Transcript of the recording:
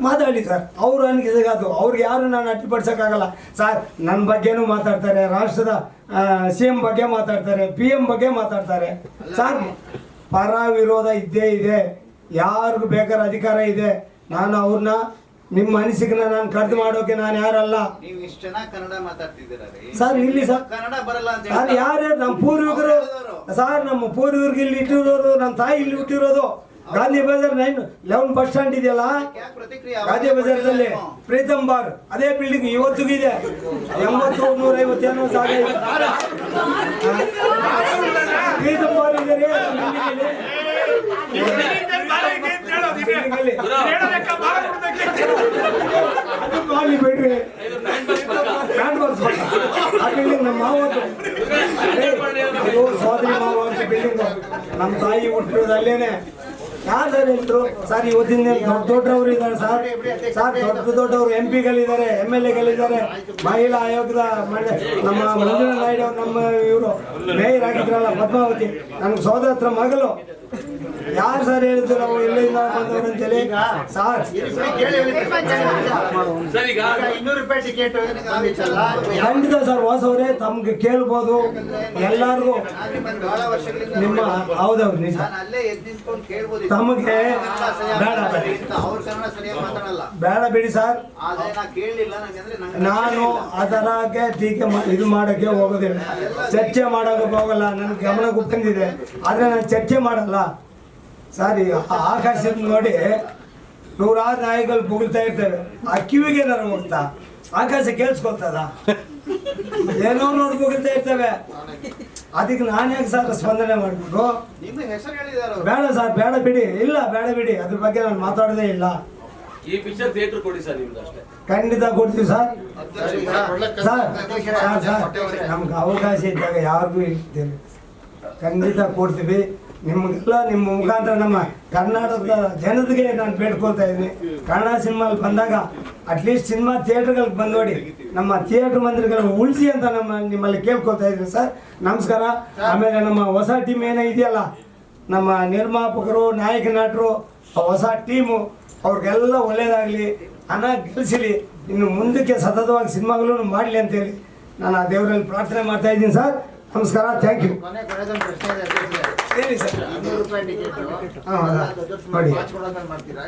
ಮಾತಾಡ ಸರ್. ಅವ್ರು ಅನ್ಕಿಸಗಾದು ಅವ್ರಿಗೆ ಯಾರು ನಾನು ಅಡ್ಡಿಪಡಿಸೋಕ್ಕಾಗಲ್ಲ. ಸರ್ ನನ್ನ ಬಗ್ಗೆನೂ ಮಾತಾಡ್ತಾರೆ. ರಾಷ್ಟ್ರದ ಸಿ ಎಂ ಬಗ್ಗೆ ಮಾತಾಡ್ತಾರೆ. ಪಿ ಎಂ ಬಗ್ಗೆ ಮಾತಾಡ್ತಾರೆ. ಸರ್ ಪರ ವಿರೋಧ ಇದ್ದೇ ಇದೆ. ಯಾರಿಗೂ ಬೇಕಾದ್ರೆ ಅಧಿಕಾರ ಇದೆ. ನಾನು ಅವ್ರನ್ನ ನಿಮ್ಮ ಅನಿಸಿಕೆನ ನಾನು ಕಡ್ದು ಮಾಡೋಕೆ ನಾನು ಯಾರಲ್ಲ. ನೀವು ಇಷ್ಟು ಚೆನ್ನಾಗಿ ಕನ್ನಡ ಮಾತಾಡ್ತಿದ್ದೀರಾ ಸರ್, ಇಲ್ಲಿ ಸರ್- ಕನ್ನಡ ಬರಲ್ಲ ಅಂತ ಸರ್ ಹೇಳ್ತಾರೆ. ಯಾರ್ಯಾರು ನಮ್ಮ ಪೂರ್ವಿಕರು ಸರ್ ನಮ್ಮ ಪೂರ್ವಿಕರಿಗೆ ಇಲ್ಲಿ ಇಟ್ಟಿರೋದು ನಮ್ಮ ತಾಯಿ ಇಲ್ಲಿ ಹುಟ್ಟಿರೋದು. Gandhi Bazaar nine eleven bus stand ಇದೆಯಲ್ಲ? ಯಾಕೆ ಪ್ರತಿಕ್ರಿಯೆ ಗಾಂಧಿ ಬಜಾರ್ದಲ್ಲಿ ಪ್ರೀತಮ್ ಬಾರ್ ಅದೇ ಬಿಲ್ಡಿಂಗ್ ಇವತ್ತು ಇದೆ. ಎಂಬತ್ತು ನೂರ ಐವತ್ತೇನೋ ಜಾಗ ಇದೆ. ಪ್ರೀತಮ್ ಬಾರ್ ಇದೆ ರೀ building ಅಲ್ಲಿ. ಅದು ಮಾಡಿ ಬಿಡ್ರಿ ಆ ಬಿಲ್ಡಿಂಗ್ ನಮ್ಮ ಮಾವತ್ತು ಸೋದರಿ ಮಾವ ಅಂತ ಬಿಲ್ಡಿಂಗ್ ನಮ್ಮ ತಾಯಿ ಹುಟ್ಟಿರೋದು ಅಲ್ಲೇನೆ. ಯಾರು ಸರ್ ಹೇಳಿದ್ರು ಸರ್ ಇವತ್ತಿನ ದೊಡ್ಡ ದೊಡ್ಡವರು ಇದ್ದಾರೆ ಸರ್. ಸರ್, ದೊಡ್ಡ ದೊಡ್ಡವರು ಎಂ ಪಿಗಳಿದ್ದಾರೆ ಎಂ ಎಲ್ ಎಗಳಿದ್ದಾರೆ ಮಹಿಳಾ ಆಯೋಗದ ನಮ್ಮ ಮಂಜುನಾಥ ನಾಯ್ಡು ನಮ್ಮ ಇವರು ಮೇಯರ್ ಆಗಿದ್ರಲ್ಲ, ಪದ್ಮಾವತಿ. ನನ್ನ ಸೋದರ ಹತ್ರ ಮಗಳು. ಯಾರು ಸರ್ ಹೇಳಿದ್ರು ನಾವು ಎಲ್ಲಿಂದ ಬಂದವರು ಅಂತೇಳಿ? ಸರ್. ಸರ್ ಈಗ ಇನ್ನೂರು ರೂಪಾಯಿ ಟಿಕೆಟ್ ಬಂದಿತ್ತಲ್ಲ? ಖಂಡಿತ ಸರ್ ಹೊಸವ್ರೆ ತಮ್ಗೆ ಕೇಳ್ಬೋದು. ಎಲ್ಲರಿಗೂ. ನಿಮ್ಮ ಹೌದವ್ರು ಹೌದೌದು ನಿಜ. ನಾನು ಅಲ್ಲೇ ಎದ್ದು ನಿಂತ್ಕೊಂಡು ಕೇಳ್ಬೋದಿತ್ತು. ತಮಗೆ ಬೇಡ, ಬೇಡ. ಬೇಡ ಬಿಡಿ ಸರ್. ನಾನು. ಅದರಾಗೆ ಟೀಕೆ ಮಾ- ಇದು ಮಾಡೋಕ್ಕೆ ಹೋಗೋದಿಲ್ಲ. ಚರ್ಚೆ ಮಾಡೋಕೆ ಹೋಗಲ್ಲ. ನನ್ನ ಗಮನ ಬಂದಿದೆ. ಆದರೆ ನಾನು ಚರ್ಚೆ ಮಾಡಲ್ಲ. ಸರ್ ಆಕಾಶದ ನೋಡಿ ನೂರಾರು ನಾಯಿಗಳು ಬುಗುಳ್ತಾ ಇರ್ತವೆ. ಆ ಕಿವಿಗೆ ನಾನು ಹೋಗ್ತಾ ಆಕಾಶ ಕೇಳಿಸ್ಕೊಳ್ತದ? ಏನೋ ನೋಡಿ ಬುಗುಳ್ತಾ ಇರ್ತವೆ. ಅದಕ್ಕೆ ನಾನು ಯಾಕೆ ಸರ್ ಸ್ಪಂದನೆ ಮಾಡ್ಬೇಕು ನಿಮ್ಮ ಹೆಸರು ಹೇಳಿದಾರೆ. ಬೇಡ ಸರ್ ಬೇಡ ಬಿಡಿ. ಇಲ್ಲ ಬೇಡ ಬಿಡಿ. ಅದ್ರ ಬಗ್ಗೆ ನಾನು ಮಾತಾಡದೇ ಇಲ್ಲ. ಈ ಪಿಕ್ಚರ್ ಥಿಯೇಟರ್ ಕೊಡಿ ಸರ್ ನಿಮ್ದು ಅಷ್ಟೇ. ಖಂಡಿತ ಕೊಡ್ತೀವಿ ಸರ್. ಸರ್, ಸರ್ ಕೆಲಸ ಸರ್, ಸರ್. ನಮ್ಗೆ ಅವಕಾಶ ಇದ್ದಾಗ ಯಾರಿಗೂ ಇರ್ತೇನೆ. ಖಂಡಿತ ಕೊಡ್ತೀವಿ. ನಿಮಗೆಲ್ಲ ನಿಮ್ಮ ಮುಖಾಂತರ ನಮ್ಮ ಕರ್ನಾಟಕದ ಜನತೆಗೆ ನಾನು ಬೇಡ್ಕೊಳ್ತಾ ಇದ್ದೀನಿ. ಕನ್ನಡ ಸಿನಿಮಾ ಬಂದಾಗ ಅಟ್ಲೀಸ್ಟ್ ಸಿನಿಮಾ ಥಿಯೇಟರ್ಗಳಿಗೆ ಬಂದು ನೋಡಿ. ನಮ್ಮ ಥಿಯೇಟರ್ ಮಂದಿರಗಳನ್ನ ಉಳಿಸಿ ಅಂತ ನಮ್ಮ ನಿಮ್ಮಲ್ಲಿ ಕೇಳ್ಕೊಳ್ತಾ ಇದ್ದೀನಿ ಸರ್. ನಮಸ್ಕಾರ. ಆಮೇಲೆ ನಮ್ಮ ಹೊಸ ಟೀಮ್ ಏನೇ ಇದೆಯಲ್ಲ, ನಮ್ಮ ನಿರ್ಮಾಪಕರು, ನಾಯಕ ನಟರು, ಹೊಸ ಟೀಮು, ಅವ್ರಿಗೆಲ್ಲ ಒಳ್ಳೇದಾಗಲಿ, ಹಣ ಗೆಲ್ಲಿಸಲಿ ಇನ್ನು ಮುಂದಕ್ಕೆ ಸತತವಾಗಿ ಸಿನಿಮಾಗಳನ್ನು ಮಾಡಲಿ ಅಂತೇಳಿ ನಾನು ಆ ದೇವರಲ್ಲಿ ಪ್ರಾರ್ಥನೆ ಮಾಡ್ತಾ ಇದ್ದೀನಿ ಸರ್. ನಮಸ್ಕಾರ ಥ್ಯಾಂಕ್ ಯು ಪ್ರಶ್ನೆ? ನೋಡಿ. ಮಾಡ್ತೀರಾ?